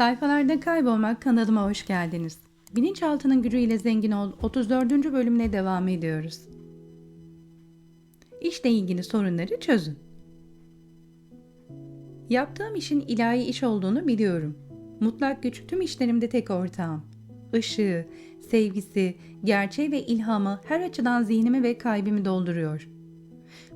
Sayfalarda kaybolmak kanalıma hoş geldiniz. Bilinçaltının gücüyle zengin ol 34. bölümüne devam ediyoruz. İşle ilgili sorunları çözün. Yaptığım işin ilahi iş olduğunu biliyorum. Mutlak güç tüm işlerimde tek ortağım. Işığı, sevgisi, gerçeği ve ilhamı her açıdan zihnimi ve kalbimi dolduruyor.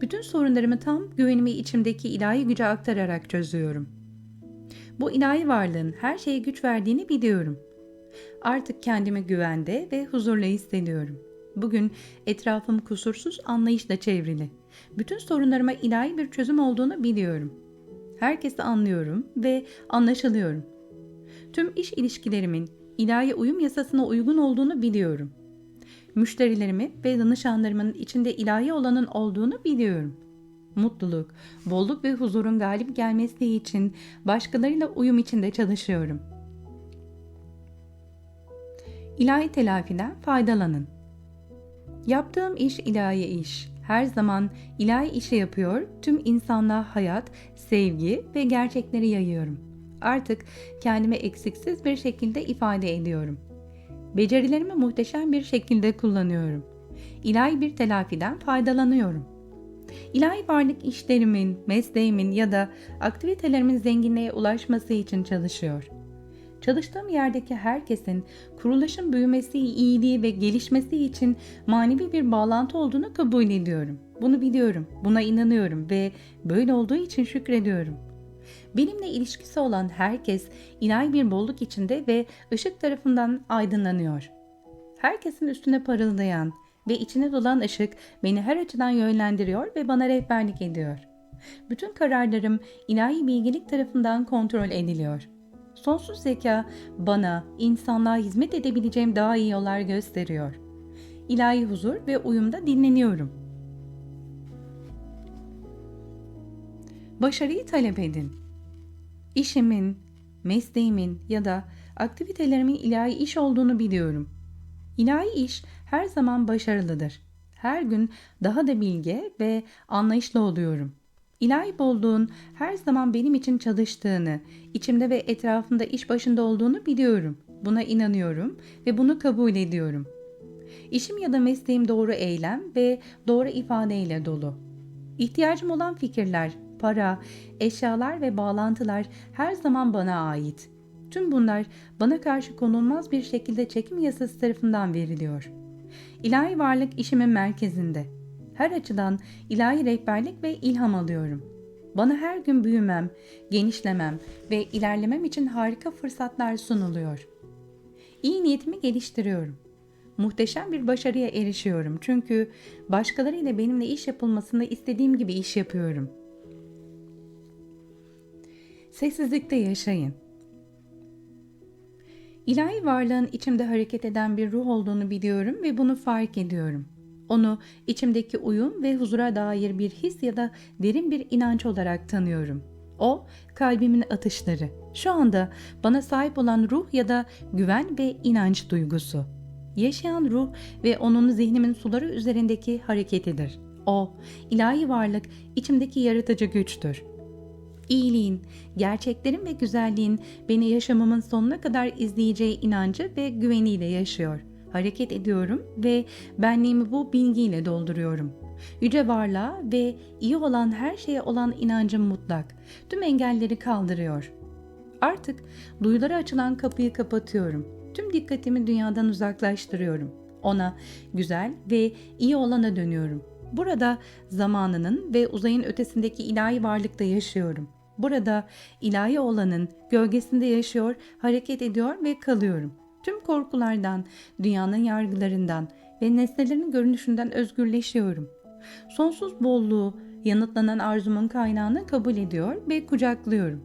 Bütün sorunlarımı tam güvenimi içimdeki ilahi güce aktararak çözüyorum. Bu ilahi varlığın her şeye güç verdiğini biliyorum. Artık kendimi güvende ve huzurla hissediyorum. Bugün etrafım kusursuz anlayışla çevrili. Bütün sorunlarıma ilahi bir çözüm olduğunu biliyorum. Herkesi anlıyorum ve anlaşılıyorum. Tüm iş ilişkilerimin ilahi uyum yasasına uygun olduğunu biliyorum. Müşterilerimi ve danışanlarımın içinde ilahi olanın olduğunu biliyorum. Mutluluk, bolluk ve huzurun galip gelmesi için başkalarıyla uyum içinde çalışıyorum. İlahi telafiden faydalanın. Yaptığım iş ilahi iş. Her zaman ilahi işi yapıyor, tüm insanlığa hayat, sevgi ve gerçekleri yayıyorum. Artık kendimi eksiksiz bir şekilde ifade ediyorum. Becerilerimi muhteşem bir şekilde kullanıyorum. İlahi bir telafiden faydalanıyorum. İlahi varlık işlerimin, mesleğimin ya da aktivitelerimin zenginliğe ulaşması için çalışıyor. Çalıştığım yerdeki herkesin kuruluşun büyümesi, iyiliği ve gelişmesi için manevi bir bağlantı olduğunu kabul ediyorum. Bunu biliyorum, buna inanıyorum ve böyle olduğu için şükrediyorum. Benimle ilişkisi olan herkes ilahi bir bolluk içinde ve ışık tarafından aydınlanıyor. Herkesin üstüne parıldayan ve içine dolan ışık beni her açıdan yönlendiriyor ve bana rehberlik ediyor. Bütün kararlarım ilahi bilgelik tarafından kontrol ediliyor. Sonsuz zeka bana, insanlığa hizmet edebileceğim daha iyi yollar gösteriyor. İlahi huzur ve uyumda dinleniyorum. Başarıyı talep edin. İşimin, mesleğimin ya da aktivitelerimin ilahi iş olduğunu biliyorum. İlahi iş her zaman başarılıdır. Her gün daha da bilge ve anlayışlı oluyorum. İlahi bolluğun her zaman benim için çalıştığını, içimde ve etrafımda iş başında olduğunu biliyorum. Buna inanıyorum ve bunu kabul ediyorum. İşim ya da mesleğim doğru eylem ve doğru ifadeyle dolu. İhtiyacım olan fikirler, para, eşyalar ve bağlantılar her zaman bana ait. Tüm bunlar bana karşı konulmaz bir şekilde çekim yasası tarafından veriliyor. İlahi varlık işimin merkezinde. Her açıdan ilahi rehberlik ve ilham alıyorum. Bana her gün büyümem, genişlemem ve ilerlemem için harika fırsatlar sunuluyor. İyi niyetimi geliştiriyorum. Muhteşem bir başarıya erişiyorum çünkü başkalarıyla benimle iş yapılmasını istediğim gibi iş yapıyorum.'' Sessizlikte yaşayın. İlahi varlığın içimde hareket eden bir ruh olduğunu biliyorum ve bunu fark ediyorum. Onu içimdeki uyum ve huzura dair bir his ya da derin bir inanç olarak tanıyorum. O kalbimin atışları. Şu anda bana sahip olan ruh ya da güven ve inanç duygusu. Yaşayan ruh ve onun zihnimin suları üzerindeki hareketidir. O, ilahi varlık içimdeki yaratıcı güçtür iyiliğin, gerçeklerin ve güzelliğin beni yaşamımın sonuna kadar izleyeceği inancı ve güveniyle yaşıyor. Hareket ediyorum ve benliğimi bu bilgiyle dolduruyorum. Yüce varlığa ve iyi olan her şeye olan inancım mutlak. Tüm engelleri kaldırıyor. Artık duyulara açılan kapıyı kapatıyorum. Tüm dikkatimi dünyadan uzaklaştırıyorum. Ona, güzel ve iyi olana dönüyorum. Burada zamanının ve uzayın ötesindeki ilahi varlıkta yaşıyorum. Burada ilahi olanın gölgesinde yaşıyor, hareket ediyor ve kalıyorum. Tüm korkulardan, dünyanın yargılarından ve nesnelerin görünüşünden özgürleşiyorum. Sonsuz bolluğu, yanıtlanan arzumun kaynağını kabul ediyor ve kucaklıyorum.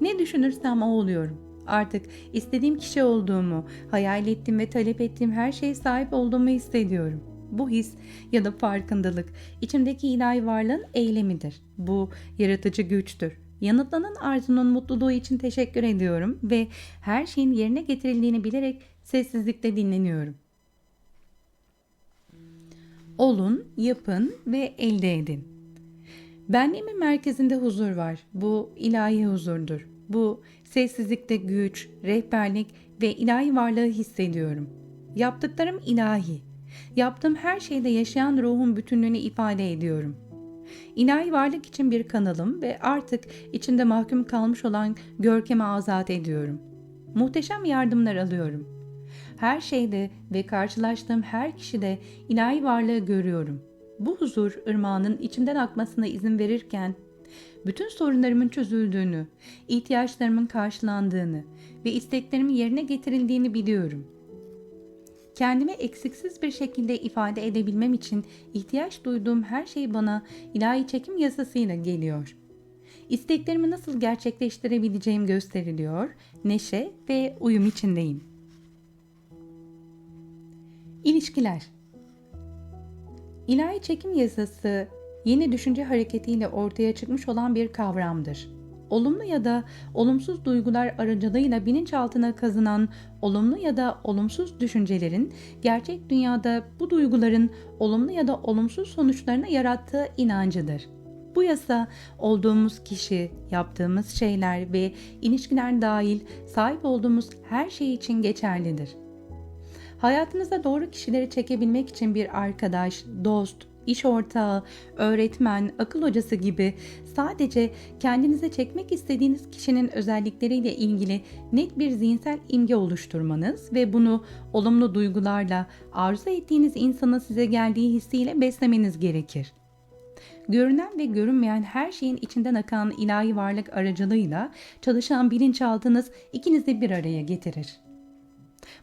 Ne düşünürsem o oluyorum. Artık istediğim kişi olduğumu, hayal ettiğim ve talep ettiğim her şeye sahip olduğumu hissediyorum. Bu his ya da farkındalık içimdeki ilahi varlığın eylemidir. Bu yaratıcı güçtür. Yanıtlanan arzunun mutluluğu için teşekkür ediyorum ve her şeyin yerine getirildiğini bilerek sessizlikte dinleniyorum. Olun, yapın ve elde edin. Benliğimin merkezinde huzur var. Bu ilahi huzurdur. Bu Sessizlikte güç, rehberlik ve ilahi varlığı hissediyorum. Yaptıklarım ilahi. Yaptığım her şeyde yaşayan ruhun bütünlüğünü ifade ediyorum. İlahi varlık için bir kanalım ve artık içinde mahkum kalmış olan görkemi azat ediyorum. Muhteşem yardımlar alıyorum. Her şeyde ve karşılaştığım her kişide ilahi varlığı görüyorum. Bu huzur ırmağının içimden akmasına izin verirken bütün sorunlarımın çözüldüğünü, ihtiyaçlarımın karşılandığını ve isteklerimin yerine getirildiğini biliyorum. Kendimi eksiksiz bir şekilde ifade edebilmem için ihtiyaç duyduğum her şey bana ilahi çekim yasasıyla geliyor. İsteklerimi nasıl gerçekleştirebileceğim gösteriliyor, neşe ve uyum içindeyim. İlişkiler İlahi çekim yasası yeni düşünce hareketiyle ortaya çıkmış olan bir kavramdır. Olumlu ya da olumsuz duygular aracılığıyla bilinçaltına kazınan olumlu ya da olumsuz düşüncelerin gerçek dünyada bu duyguların olumlu ya da olumsuz sonuçlarına yarattığı inancıdır. Bu yasa olduğumuz kişi, yaptığımız şeyler ve ilişkiler dahil sahip olduğumuz her şey için geçerlidir. Hayatınıza doğru kişileri çekebilmek için bir arkadaş, dost, iş ortağı, öğretmen, akıl hocası gibi sadece kendinize çekmek istediğiniz kişinin özellikleriyle ilgili net bir zihinsel imge oluşturmanız ve bunu olumlu duygularla arzu ettiğiniz insanın size geldiği hissiyle beslemeniz gerekir. Görünen ve görünmeyen her şeyin içinden akan ilahi varlık aracılığıyla çalışan bilinçaltınız ikinizi bir araya getirir.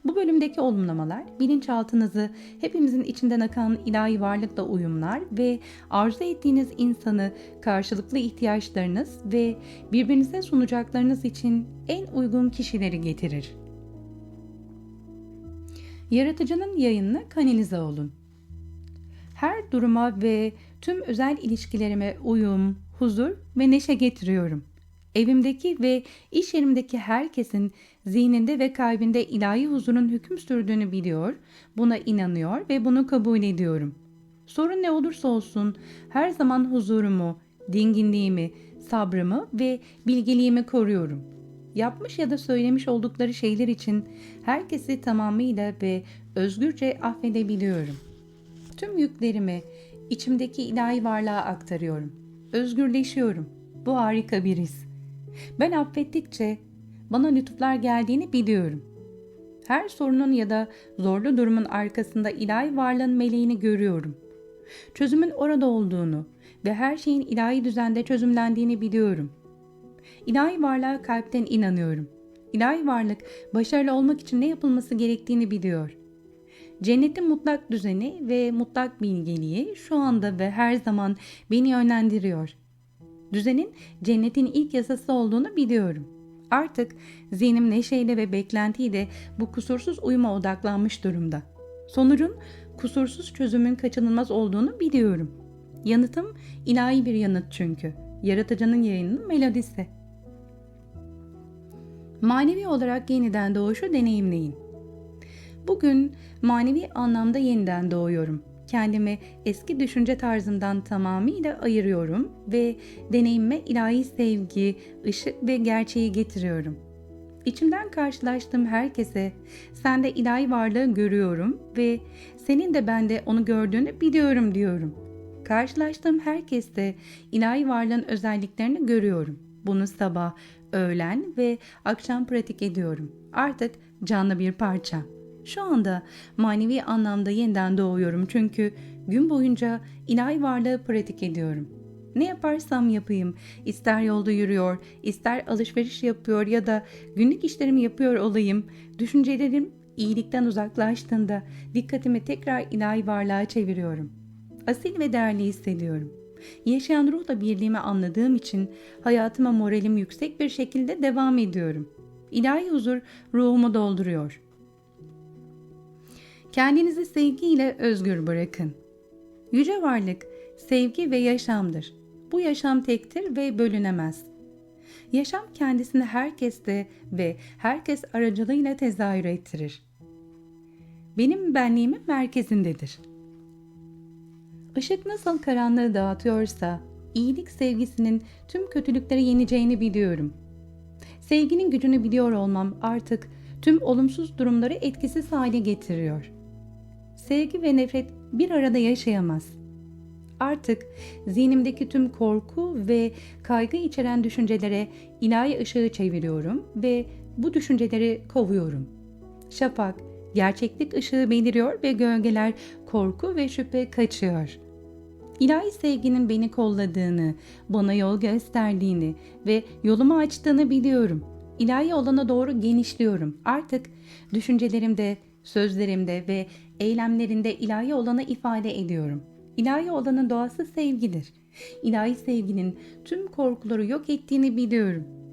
Bu bölümdeki olumlamalar bilinçaltınızı hepimizin içinden akan ilahi varlıkla uyumlar ve arzu ettiğiniz insanı karşılıklı ihtiyaçlarınız ve birbirinize sunacaklarınız için en uygun kişileri getirir. Yaratıcının yayınına kanalize olun. Her duruma ve tüm özel ilişkilerime uyum, huzur ve neşe getiriyorum.'' Evimdeki ve iş yerimdeki herkesin zihninde ve kalbinde ilahi huzurun hüküm sürdüğünü biliyor, buna inanıyor ve bunu kabul ediyorum. Sorun ne olursa olsun her zaman huzurumu, dinginliğimi, sabrımı ve bilgiliğimi koruyorum. Yapmış ya da söylemiş oldukları şeyler için herkesi tamamıyla ve özgürce affedebiliyorum. Tüm yüklerimi içimdeki ilahi varlığa aktarıyorum. Özgürleşiyorum. Bu harika bir his. Ben affettikçe bana lütuflar geldiğini biliyorum. Her sorunun ya da zorlu durumun arkasında ilahi varlığın meleğini görüyorum. Çözümün orada olduğunu ve her şeyin ilahi düzende çözümlendiğini biliyorum. İlahi varlığa kalpten inanıyorum. İlahi varlık başarılı olmak için ne yapılması gerektiğini biliyor. Cennetin mutlak düzeni ve mutlak bilgeliği şu anda ve her zaman beni yönlendiriyor.'' Düzenin cennetin ilk yasası olduğunu biliyorum. Artık zihnim neşeyle ve beklentiyle bu kusursuz uyuma odaklanmış durumda. Sonucun kusursuz çözümün kaçınılmaz olduğunu biliyorum. Yanıtım ilahi bir yanıt çünkü. Yaratıcının yayının melodisi. Manevi olarak yeniden doğuşu deneyimleyin. Bugün manevi anlamda yeniden doğuyorum kendimi eski düşünce tarzından tamamıyla ayırıyorum ve deneyime ilahi sevgi, ışık ve gerçeği getiriyorum. İçimden karşılaştığım herkese sende ilahi varlığı görüyorum ve senin de bende onu gördüğünü biliyorum diyorum. Karşılaştığım herkeste ilahi varlığın özelliklerini görüyorum. Bunu sabah, öğlen ve akşam pratik ediyorum. Artık canlı bir parça. Şu anda manevi anlamda yeniden doğuyorum çünkü gün boyunca ilahi varlığı pratik ediyorum. Ne yaparsam yapayım, ister yolda yürüyor, ister alışveriş yapıyor ya da günlük işlerimi yapıyor olayım, düşüncelerim iyilikten uzaklaştığında dikkatimi tekrar ilahi varlığa çeviriyorum. Asil ve değerli hissediyorum. Yaşayan ruhla birliğimi anladığım için hayatıma moralim yüksek bir şekilde devam ediyorum. İlahi huzur ruhumu dolduruyor. Kendinizi sevgiyle özgür bırakın. Yüce varlık sevgi ve yaşamdır. Bu yaşam tektir ve bölünemez. Yaşam kendisini herkeste ve herkes aracılığıyla tezahür ettirir. Benim benliğimin merkezindedir. Işık nasıl karanlığı dağıtıyorsa, iyilik sevgisinin tüm kötülükleri yeneceğini biliyorum. Sevginin gücünü biliyor olmam artık tüm olumsuz durumları etkisiz hale getiriyor. Sevgi ve nefret bir arada yaşayamaz. Artık zihnimdeki tüm korku ve kaygı içeren düşüncelere ilahi ışığı çeviriyorum ve bu düşünceleri kovuyorum. Şafak, gerçeklik ışığı beliriyor ve gölgeler korku ve şüphe kaçıyor. İlahi sevginin beni kolladığını, bana yol gösterdiğini ve yolumu açtığını biliyorum. İlahi olana doğru genişliyorum. Artık düşüncelerimde, sözlerimde ve eylemlerinde ilahi olanı ifade ediyorum. İlahi olanın doğası sevgidir. İlahi sevginin tüm korkuları yok ettiğini biliyorum.